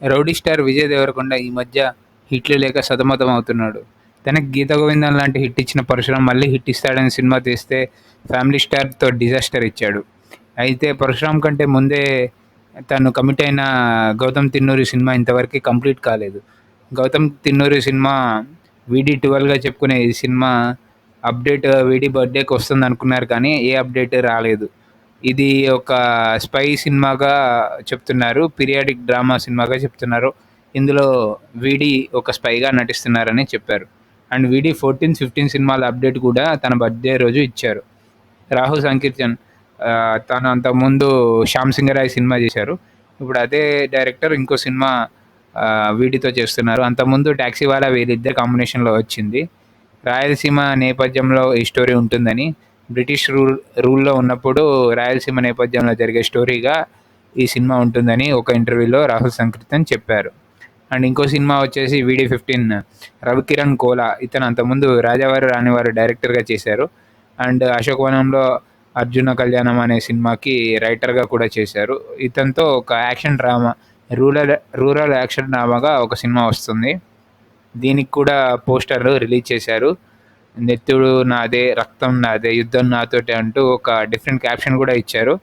Rowdy star Vijay Devarakonda ఈ మధ్య హిట్లు లేక సతమతం అవుతున్నాడు తనకి గీత గోవిందం లాంటి హిట్ ఇచ్చిన పరశురామ్ మళ్ళీ హిట్ ఇస్తాడని సినిమా తీస్తే ఫ్యామిలీ స్టార్తో డిజాస్టర్ ఇచ్చాడు. అయితే పరశురాం కంటే ముందే తను కమిట్ అయిన గౌతమ్ తిన్నూరి సినిమా ఇంతవరకు కంప్లీట్ కాలేదు. గౌతమ్ తిన్నూరి సినిమా వీడి ట్వెల్వ్గా చెప్పుకునే ఈ సినిమా అప్డేట్ వీడి బర్త్డేకి వస్తుంది అనుకున్నారు కానీ ఏ అప్డేట్ రాలేదు. ఇది ఒక స్పై సినిమాగా చెప్తున్నారు పీరియాడిక్ డ్రామా సినిమాగా చెప్తున్నారు. ఇందులో వీడి ఒక స్పైగా నటిస్తున్నారని చెప్పారు. అండ్ వీడి ఫోర్టీన్ ఫిఫ్టీన్ సినిమాల అప్డేట్ కూడా తన బర్త్డే రోజు ఇచ్చారు. రాహుల్ సంకీర్తన్ తను అంతకుముందు శ్యామ్ సింగరాయ్ సినిమా చేశారు. ఇప్పుడు అదే డైరెక్టర్ ఇంకో సినిమా వీడితో చేస్తున్నారు. అంతకుముందు ట్యాక్సీ వాళ్ళ వీరిద్దరు కాంబినేషన్లో వచ్చింది. రాయలసీమ నేపథ్యంలో ఈ స్టోరీ ఉంటుందని బ్రిటిష్ రూల్ రూల్లో ఉన్నప్పుడు రాయలసీమ నేపథ్యంలో జరిగే స్టోరీగా ఈ సినిమా ఉంటుందని ఒక ఇంటర్వ్యూలో రాహుల్ సంకీర్తన్ చెప్పారు. అండ్ ఇంకో సినిమా వచ్చేసి వీడి ఫిఫ్టీన్ రవికిరణ్ కోలా. ఇతను అంతకుముందు రాజావారు రానివారు డైరెక్టర్గా చేశారు. అండ్ అశోక్వనంలో అర్జున కళ్యాణం అనే సినిమాకి రైటర్గా కూడా చేశారు. ఇతనితో ఒక action drama rural rural action డ్రామాగా ఒక సినిమా వస్తుంది. దీనికి కూడా పోస్టర్లు రిలీజ్ చేశారు. నెత్తుడు నాదే రక్తం నాదే యుద్ధం నాతోటే అంటూ ఒక డిఫరెంట్ క్యాప్షన్ కూడా ఇచ్చారు.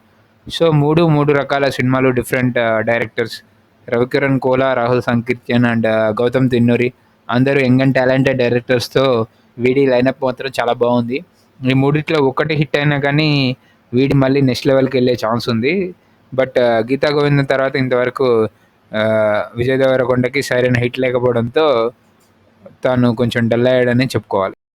సో మూడు మూడు రకాల సినిమాలు different directors uh, Ravikiran Kola Rahul Sankirtan and uh, Gautam Tinnuri. అందరూ యంగ్ అండ్ టాలెంటెడ్ డైరెక్టర్స్తో వీడి లైనప్ మాత్రం చాలా బాగుంది. ఈ మూడిట్లో ఒకటి హిట్ అయినా కానీ వీడి మళ్ళీ నెక్స్ట్ లెవెల్కి వెళ్ళే ఛాన్స్ ఉంది. బట్ uh, గీతా గోవిందం తర్వాత ఇంతవరకు విజయ్ దేవరకొండకి సరైన హిట్ లేకపోవడంతో తాను కొంచెం డల్ అయ్యాడని చెప్పుకోవాలి.